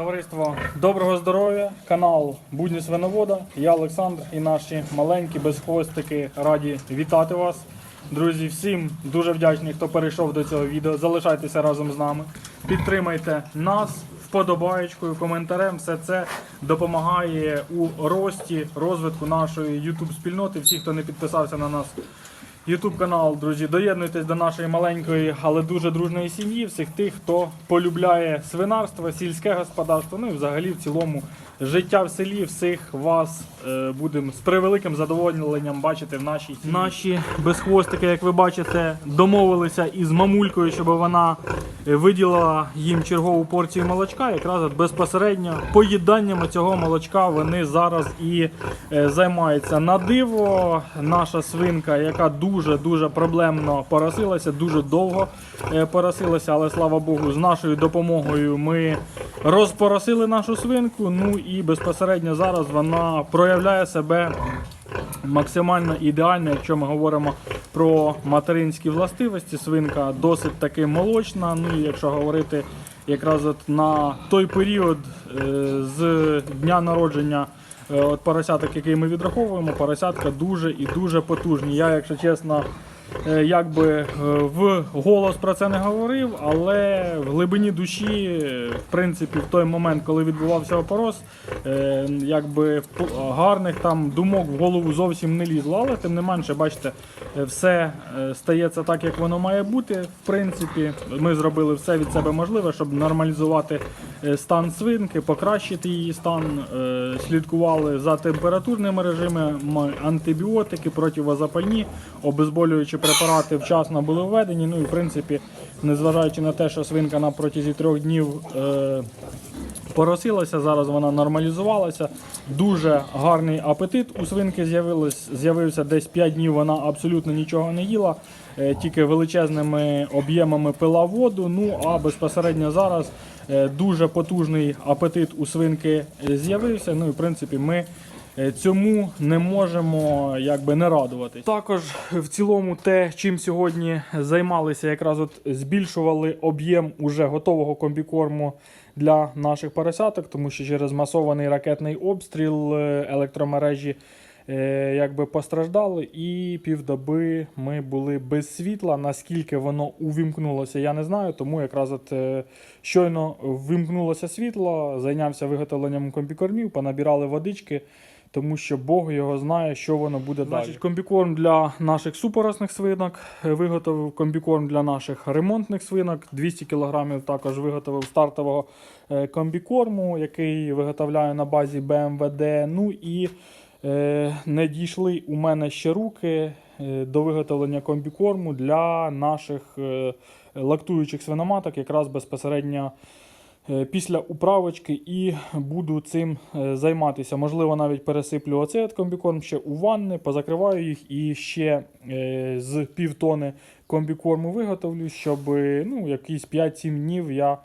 Товариство, доброго здоров'я, канал Будні Свиновода. Я Олександр і наші маленькі безхвостики раді вітати вас. Друзі, всім дуже вдячний, хто перейшов до цього відео. Залишайтеся разом з нами. Підтримайте нас вподобаєчкою, коментарем. Все це допомагає у рості, розвитку нашої YouTube спільноти. Всі, хто не підписався на нас Ютуб канал, друзі, доєднуйтесь до нашої маленької, але дуже дружної сім'ї. Всіх тих, хто полюбляє свинарство, сільське господарство, ну і взагалі в цілому життя в селі. Всіх вас е, будемо з превеликим задоволенням бачити в нашій сім'ї. Наші безхвостики, як ви бачите, домовилися із мамулькою, щоб вона виділила їм чергову порцію молочка. Якраз безпосередньо поїданням цього молочка вони зараз і е, займаються. На диво, наша свинка, яка дуже дуже проблемно поросилася, дуже довго е, поросилася, але слава Богу, з нашою допомогою ми розпоросили нашу свинку. Ну і безпосередньо зараз вона проявляє себе максимально ідеально, якщо ми говоримо про материнські властивості. Свинка досить таки молочна. Ну і якщо говорити якраз от на той період е, з дня народження. Е, От поросяток, який ми відраховуємо, поросятка дуже і дуже потужні. Я, якщо чесно, якби е, в голос про це не говорив, але в глибині душі, е, в принципі, в той момент, коли відбувався опорос, е, якби гарних там думок в голову зовсім не лізло. Але тим не менше, бачите, е, все е, стається так, як воно має бути. В принципі, ми зробили все від себе можливе, щоб нормалізувати е, стан свинки, покращити її стан, е, слідкували за температурними режимами, антибіотики, противозапальні, обезболюючі препарати вчасно були введені. Ну і в принципі, незважаючи на те, що свинка на протязі трьох днів. Е, поросилася, зараз вона нормалізувалася. Дуже гарний апетит у свинки з'явився десь 5 днів. Вона абсолютно нічого не їла, е, тільки величезними об'ємами пила воду. Ну а безпосередньо зараз е, дуже потужний апетит у свинки з'явився. Ну і в принципі ми. Е, Цьому не можемо якби не радуватись. Також в цілому те, чим сьогодні займалися, якраз от збільшували об'єм уже готового комбікорму для наших поросяток, тому що через масований ракетний обстріл е, електромережі е, якби постраждали, і півдоби ми були без світла. Наскільки воно увімкнулося, я не знаю. Тому якраз от щойно вимкнулося світло, зайнявся виготовленням комбікормів, понабирали водички. Тому що Бог його знає, що воно буде далі. Значить, комбікорм для наших супоросних свинок, виготовив комбікорм для наших ремонтних свинок. 200 кг також виготовив стартового е, комбікорму, який виготовляю на базі BMWD. Ну і е, не дійшли у мене ще руки е, до виготовлення комбікорму для наших е, лактуючих свиноматок, якраз безпосередньо після управочки і буду цим е, займатися. Можливо, навіть пересиплю оцей комбікорм ще у ванни, позакриваю їх і ще е, з півтони комбікорму виготовлю, щоб е, ну, якісь 5-7 днів я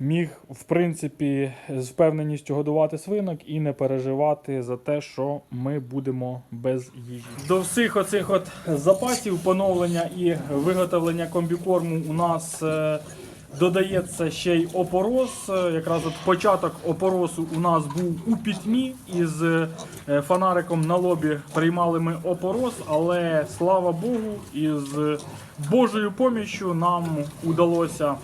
міг, в принципі, з впевненістю годувати свинок і не переживати за те, що ми будемо без їжі. До всіх оцих от запасів поновлення і виготовлення комбікорму у нас. Додається ще й опорос. Е, Якраз от початок опоросу у нас був у пітьмі із е, фонариком на лобі приймали ми опорос, але слава Богу, із Божою поміччю нам удалося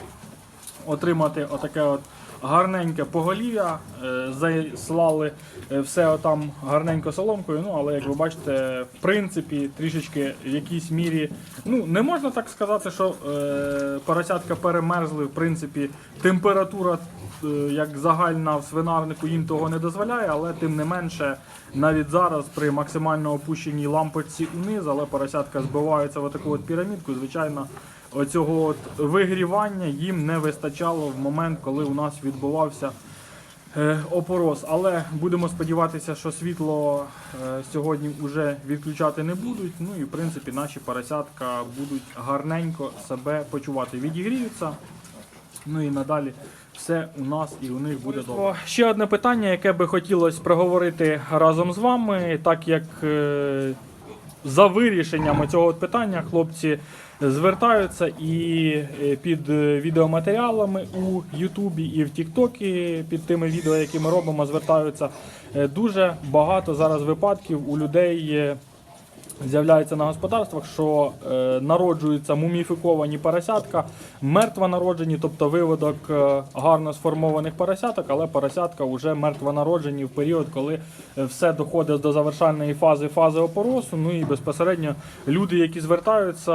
отримати отаке от гарненьке поголів'я. Е, Заслали е, все там гарненько соломкою. Ну, але як ви бачите, в принципі, трішечки в якійсь мірі. Ну, не можна так сказати, що е, поросятка перемерзли. В принципі, температура. е, Як загальна в свинарнику їм того не дозволяє, але тим не менше, навіть зараз при максимально опущеній лампочці униз, але поросятка збиваються в таку от пірамідку. Звичайно, оцього от вигрівання їм не вистачало в момент, коли у нас відбувався е, опорос. Але будемо сподіватися, що світло е, сьогодні вже відключати не будуть. Ну і в принципі наші поросятка будуть гарненько себе почувати. Відігріються. Ну і надалі все у нас і у них буде добре. Ще одне питання, яке би хотілося проговорити разом з вами, так як. е, за вирішенням цього питання хлопці звертаються і е, під е, відеоматеріалами у Ютубі і в Тіктокі під тими відео, які ми робимо, звертаються. Е, Дуже багато зараз випадків у людей. З'являється на господарствах, що е, народжуються муміфіковані поросятка, мертвонароджені, тобто виводок е, гарно сформованих поросяток, але поросятка вже мертвонароджені в період, коли е, все доходить до завершальної фази фази опоросу. Ну і безпосередньо люди, які звертаються,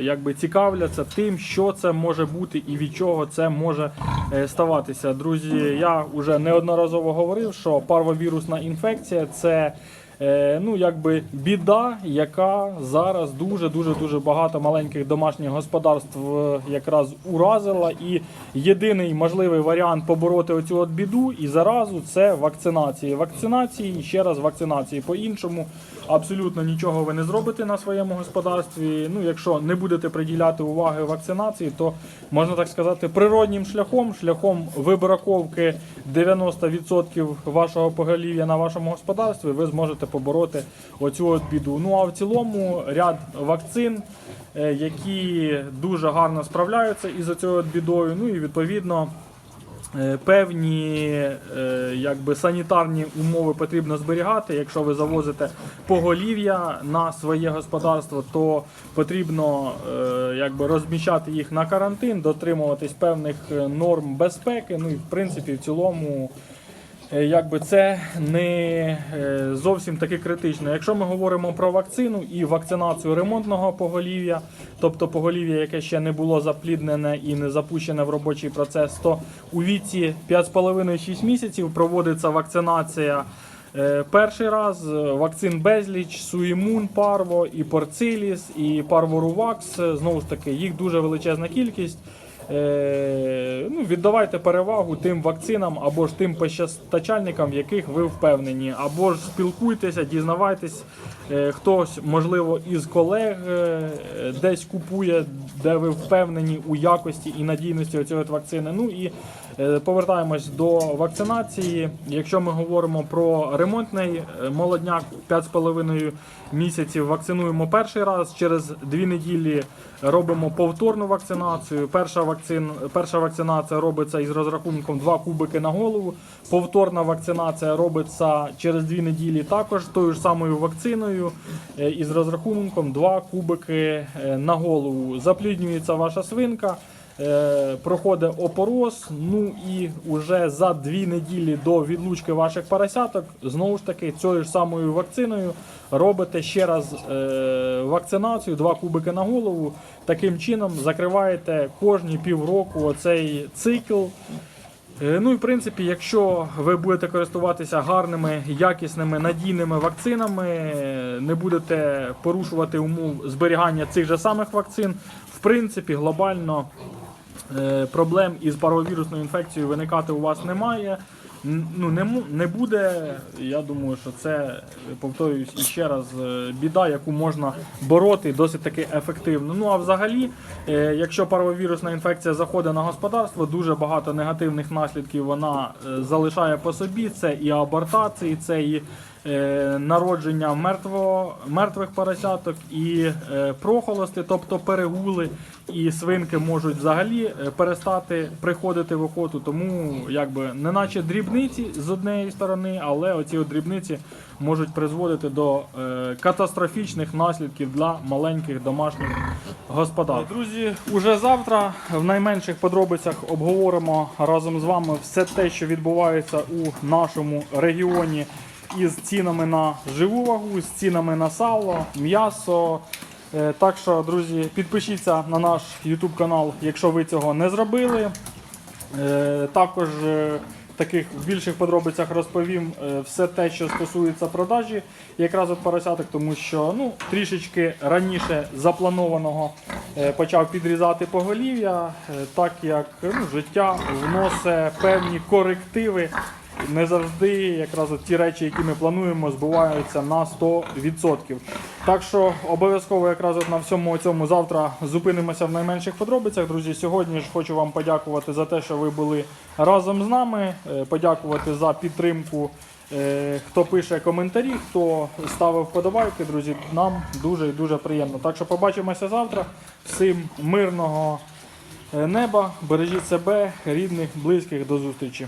якби цікавляться тим, що це може бути і від чого це може е, ставатися. Друзі, я вже неодноразово говорив, що парвовірусна інфекція це. Е, ну, якби біда, яка зараз дуже дуже дуже багато маленьких домашніх господарств е, якраз уразила. І єдиний можливий варіант побороти оцю от біду і заразу це вакцинації. Вакцинації, і ще раз вакцинації. По-іншому абсолютно нічого ви не зробите на своєму господарстві. Ну, якщо не будете приділяти уваги вакцинації, то можна так сказати, природнім шляхом, шляхом вибраковки 90% вашого поголів'я на вашому господарстві, ви зможете побороти оцю от біду. Ну а в цілому ряд вакцин, е, які дуже гарно справляються із цією от бідою. Ну і відповідно. Е, Певні е, якби, санітарні умови потрібно зберігати. Якщо ви завозите поголів'я на своє господарство, то потрібно якби, розміщати їх на карантин, дотримуватись певних норм безпеки. Ну і в принципі в цілому. Е, Якби це не е, зовсім таки критично. Якщо ми говоримо про вакцину і вакцинацію ремонтного поголів'я, тобто поголів'я, яке ще не було запліднене і не запущене в робочий процес, то у віці 5,5-6 місяців проводиться вакцинація. е, Перший раз вакцин безліч, Суїмун, Парво, і Порциліс, і Парворувакс. Знову ж таки, їх дуже величезна кількість. Е, ну, віддавайте перевагу тим вакцинам або ж тим постачальникам, в яких ви впевнені, або ж спілкуйтеся, дізнавайтесь, е, хтось, можливо, із колег е, десь купує, де ви впевнені у якості і надійності цієї вакцини. Ну і повертаємось до вакцинації. Якщо ми говоримо про ремонтний е, молодняк 5,5 місяців, вакцинуємо перший раз. Через дві неділі робимо повторну вакцинацію. Перша, вакцин, перша вакцинація робиться із розрахунком 2 кубики на голову. Повторна вакцинація робиться через дві неділі також тою ж самою вакциною е, із розрахунком 2 кубики е, на голову. Запліднюється ваша свинка. Е, проходить опороз. Ну і вже за дві неділі до відлучки ваших поросяток, знову ж таки, цією ж самою вакциною робите ще раз е, вакцинацію, два кубики на голову. Таким чином закриваєте кожні півроку оцей цикл. Е, Ну і в принципі, якщо ви будете користуватися гарними, якісними, надійними вакцинами, не будете порушувати умов зберігання цих же самих вакцин, в принципі, глобально проблем із паровірусною інфекцією виникати у вас немає. Ну, не, не буде. Я думаю, що це, повторююсь іще раз, е, біда, яку можна бороти досить таки ефективно. Ну а взагалі, е, якщо паровірусна інфекція заходить на господарство, дуже багато негативних наслідків вона е, залишає по собі. Це і абортації, це і народження мертво, мертвих поросяток, і прохолости, тобто перегули, і свинки можуть взагалі перестати приходити в охоту. Тому якби неначе дрібниці з однієї сторони, але оці дрібниці можуть призводити до е, катастрофічних наслідків для маленьких домашніх господарств. Друзі, уже завтра в найменших подробицях обговоримо разом з вами все те, що відбувається у нашому регіоні із цінами на живу вагу, з цінами на сало, м'ясо. Е, Так що, друзі, підпишіться на наш YouTube канал, якщо ви цього не зробили. Е, Також таких більших подробицях розповім е, все те, що стосується продажі якраз от поросяток, тому що ну, трішечки раніше запланованого е, почав підрізати поголів'я, е, так як ну, життя вносить певні корективи. Не завжди якраз ті речі, які ми плануємо, збуваються на 100%. Так що обов'язково якраз от на всьому цьому завтра зупинимося в найменших подробицях. Друзі, сьогодні ж хочу вам подякувати за те, що ви були разом з нами. е, Подякувати за підтримку е, хто пише коментарі, хто ставив вподобайки, друзі. Нам дуже і дуже приємно. Так що побачимося завтра. Всім мирного е, неба, бережіть себе, рідних, близьких, до зустрічі.